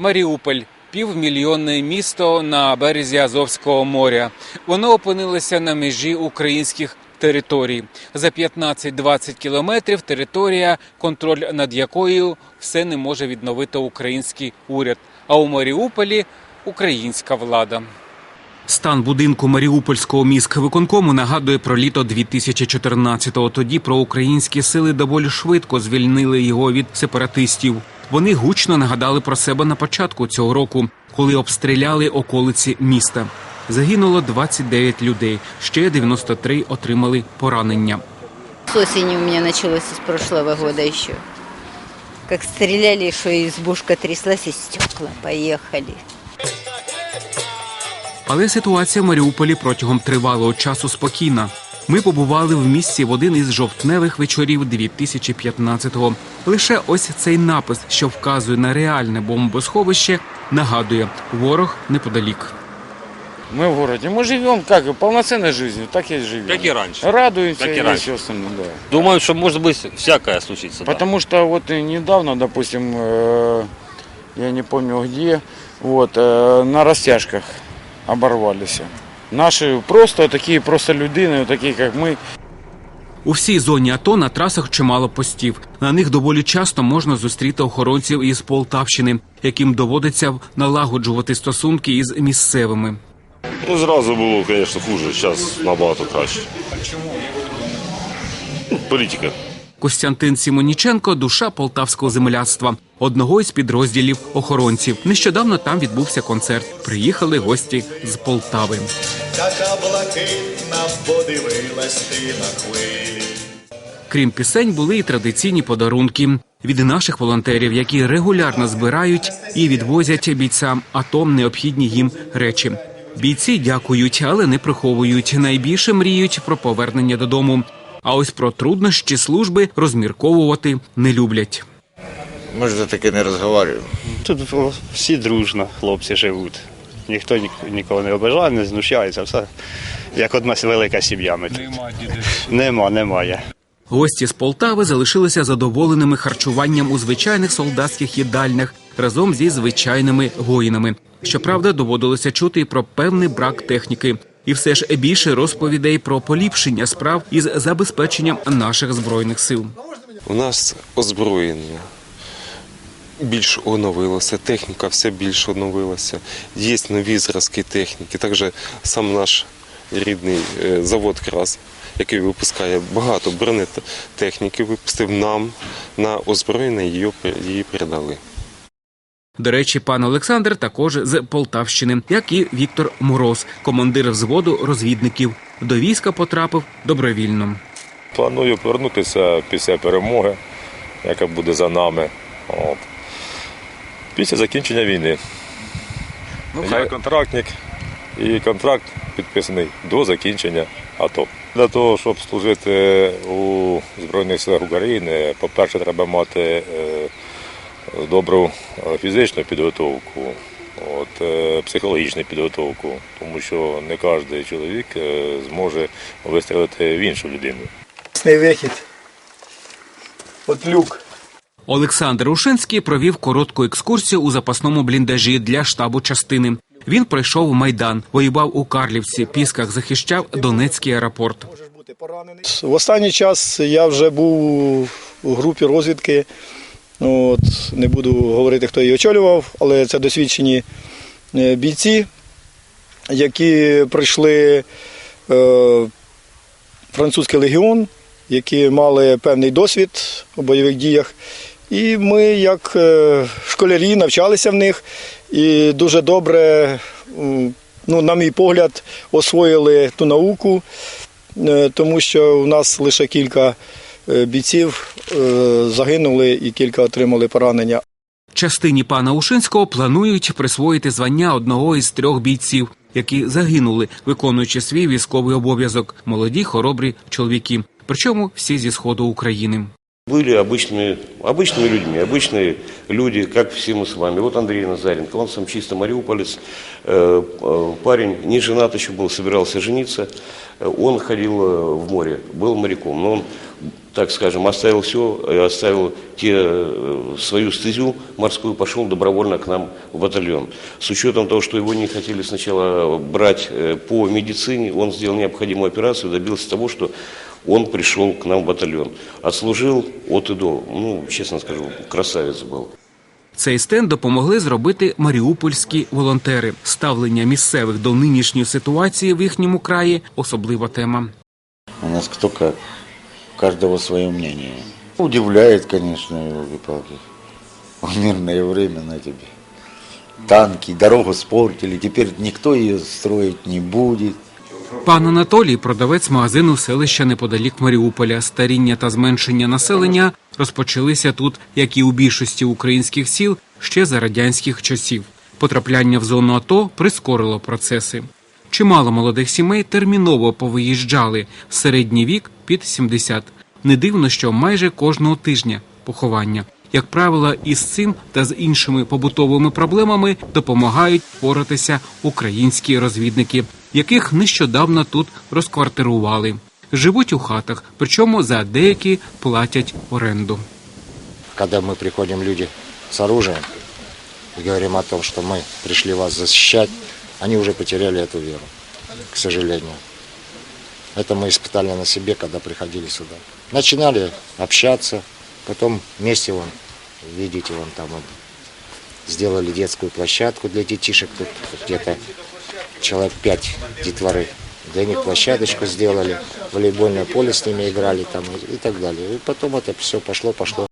Маріуполь. Півмільйонне місто на березі Азовського моря. Воно опинилося на межі українських територій. За 15-20 кілометрів територія, контроль над якою все не може відновити український уряд. А у Маріуполі українська влада. Стан будинку Маріупольського міськвиконкому нагадує про літо 2014-го. Тоді проукраїнські сили доволі швидко звільнили його від сепаратистів. Вони гучно нагадали про себе на початку цього року, коли обстріляли околиці міста. Загинуло 29 людей, ще 93 отримали поранення. С осени у меня началось с прошлого года еще. Как стреляли, что избушка тряслась, и стекла поехали. Але ситуація в Маріуполі протягом тривалого часу спокійна. Ми побували в місті в один із жовтневих вечорів 2015-го. Лише ось цей напис, що вказує на реальне бомбосховище, нагадує ворог неподалік. Мы в городе, мы живем как полноценной жизнью, так и живем. Как и раньше. Радуемся Как и и раньше. все остальное, да. Думаю, что может быть всякое случится. да. Потому что вот и недавно, допустим, э, я не помню где, вот, э, на растяжках оборвались. Наши просто такие просто людины, такие как мы, У всій зоні АТО на трасах чимало постів. На них доволі часто можна зустріти охоронців із Полтавщини, яким доводиться налагоджувати стосунки із місцевими. Ну, зразу було, звісно, хуже, зараз набагато краще. Чому? Політика. Костянтин Сімоніченко душа полтавського земляцтва, одного із підрозділів охоронців. Нещодавно там відбувся концерт. Приїхали гості з Полтави. така блакитна, подивилась ти на хвилі. Крім пісень, були і традиційні подарунки від наших волонтерів, які регулярно збирають і відвозять бійцям атом необхідні їм речі. Бійці дякують, але не приховують. Найбільше мріють про повернення додому. А ось про труднощі служби розмірковувати не люблять. Ми ж за таке не розговорюємо. Тут всі дружно, хлопці живуть. Ніхто нікого не обижає, не знущається. Все як одна велика сім'я. Ми тут. Нема, немає. Гості з Полтави залишилися задоволеними харчуванням у звичайних солдатських їдальнях разом зі звичайними воїнами. Щоправда, доводилося чути і про певний брак техніки. І все ж більше розповідей про поліпшення справ із забезпеченням наших збройних сил. У нас озброєння більш оновилося, техніка все більше оновилася. Є нові зразки техніки. Також сам наш рідний е, завод Крас, який випускає багато бронетехніки, випустив нам на озброєння її передали. До речі, пан Олександр також з Полтавщини, як і Віктор Мороз, командир взводу розвідників. До війська потрапив добровільно. Планую повернутися після перемоги, яка буде за нами. От. Після закінчення війни. Я контрактник, і контракт підписаний до закінчення АТО. Для того, щоб служити у Збройних силах України, по-перше, треба мати е, добру е, фізичну підготовку, от, е, психологічну підготовку, тому що не кожен чоловік е, зможе вистрілити в іншу людину. Вихід. От люк. Олександр Ушинський провів коротку екскурсію у запасному бліндажі для штабу частини. Він пройшов майдан, воював у Карлівці, Пісках захищав Донецький аеропорт. В останній час я вже був у групі розвідки. Ну, От, не буду говорити, хто її очолював, але це досвідчені е, бійці, які пройшли е, французький легіон, які мали певний досвід у бойових діях. І ми, як е, школярі, навчалися в них і дуже добре, ну, на мій погляд, освоїли ту науку, е, тому що у нас лише кілька бійців е, загинули і кілька отримали поранення. Частині пана Ушинського планують присвоїти звання одного із трьох бійців, які загинули, виконуючи свій військовий обов'язок. Молоді, хоробрі чоловіки. Причому всі зі сходу України. Были обычными, обычными людьми, обычные люди, как все мы с вами. Вот Андрей Назаренко, он сам чисто мариуполец, э, э, парень, не женат еще был, собирался жениться. Э, Он ходил в море, был моряком, но он, так скажем, оставил все, оставил те, свою стезю морскую, пошел добровольно к нам в батальон. С учетом того, что его не хотели сначала брать по медицине, он сделал необходимую операцию, добился того, что он пришел к нам в батальон. Отслужил от и до. Ну, честно скажу, красавец был. Цей стенд допомогли зробити маріупольські волонтери. Ставлення місцевих до нинішньої ситуації в їхньому краї особлива тема. У нас кто как. У каждого свое мнение. Удивляет, конечно, елки-палки. В мирное время на тебе. Танки, дорогу спортили. Теперь никто ее строить не будет. Пан Анатолій, продавець магазину селища неподалік Маріуполя. Старіння та зменшення населення розпочалися тут, як і у більшості українських сіл, ще за радянських часів. Потрапляння в зону АТО прискорило процеси. Чимало молодих сімей терміново повиїжджали. Середній вік під 70. Не дивно, що майже кожного тижня поховання. Як правило, із цим та з іншими побутовими проблемами допомагають впоратися українські розвідники, яких нещодавно тут розквартирували. Живуть у хатах, причому за деякі платять оренду. Когда мы приходим люди с оружием и говорим о том, что мы пришли вас защищать, они уже потеряли эту веру, к сожалению. Это мы испытали на себе, когда приходили сюда. Начинали общаться, потом вместе вон, видите, вон там вот, сделали детскую площадку для детишек, тут где-то человек пять детворы. Для них площадочку сделали, волейбольное поле с ними играли там и, так далее. И потом это все пошло, пошло.